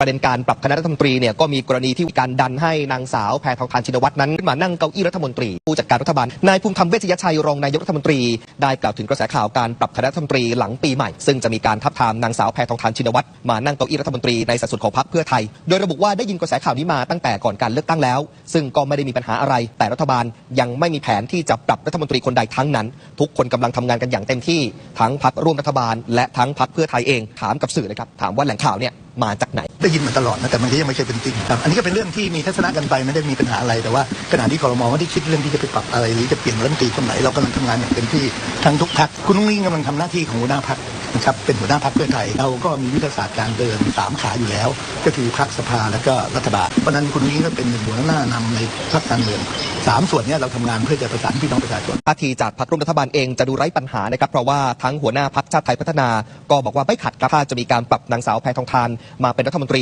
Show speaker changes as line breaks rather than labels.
ประเด็นการปรับคณะรัฐมนตรีเนี่ยก็มีกรณีที่การดันให้นางสาวแพทองทานชินวัตรนั้นขึ้นมานั่งเก้าอี้รัฐมนตรี ผู้จัดการรัฐบาลนายภูมิธรรมเวชยชัยรองนายกรัฐมนตรีได้กล่าวถึงกระแสข่าวการปรับคณะรัฐมนตรีหลังปีใหม่ ซึ่งจะมีการทับทามนางสาวแพทองทานชินวัตรมานั่งเก้าอี้รัฐมนตรีในสัดส่วนของพรรคเพื่อไทย โดยระบุว่าได้ยินกระแสข่าวนี้มาตั้งแต่ก่อนการเลือกตั้งแล้ว ซึ่งก็ไม่ได้มีปัญหาอะไร แต่รัฐบาลยังไม่มีแผนที่จะปรับรัฐมนตรีคนใดทั้งนั้น ทุกคนกำลังทำงานกันอย่างเต็มที่ทั้งพรรคร่วมรัฐบาล และทั้งพรรคเพื่อไทยเองถามกับสื่อเลยครับถามว่าแหล่งข่าวเนี่ยมาจากไหน
ได้ยินมาตลอดนะแต่มันก็ยังไม่ใช่เป็นจริงครับอันนี้ก็เป็นเรื่องที่มีทัศนะกันไปไม่ได้มีปัญหาอะไรแต่ว่าขณะที่คอรมอไม่ได้คิดเรื่องที่จะไปปรับอะไรหรือจะเปลี่ยนรัฐมนตรีคนไหนเรากำลังทำงานอย่างเต็มที่ทั้งทุกพักคุณนุ้งนิ่งกำลังทำหน้าที่ของหัวหน้าพัก นะครับเป็นหัวหน้าพักเพื่อไทย เราก็มียุทธศาสตร์การเดินสามขาอยู่แล้ว ก็คือพักสภาและก็รัฐบาลเพราะนั้นคุณนี้ก็เป็นหัวหน้านำในพักการเมืองสามส่วนนี้เราทำงานเพื่อจะประสานพี่น้องประชาชน
ท่าทีจากพรรคร่วมรัฐบาลเองจะดูไร้ปัญหานะครับเพราะว่าทั้งหัวหน้าพรรคชาติไทยพัฒนา ก็บอกว่าไม่ขัดครับถ้าจะมีการปรับนางสาวแพทองทานมาเป็นรัฐมนตรี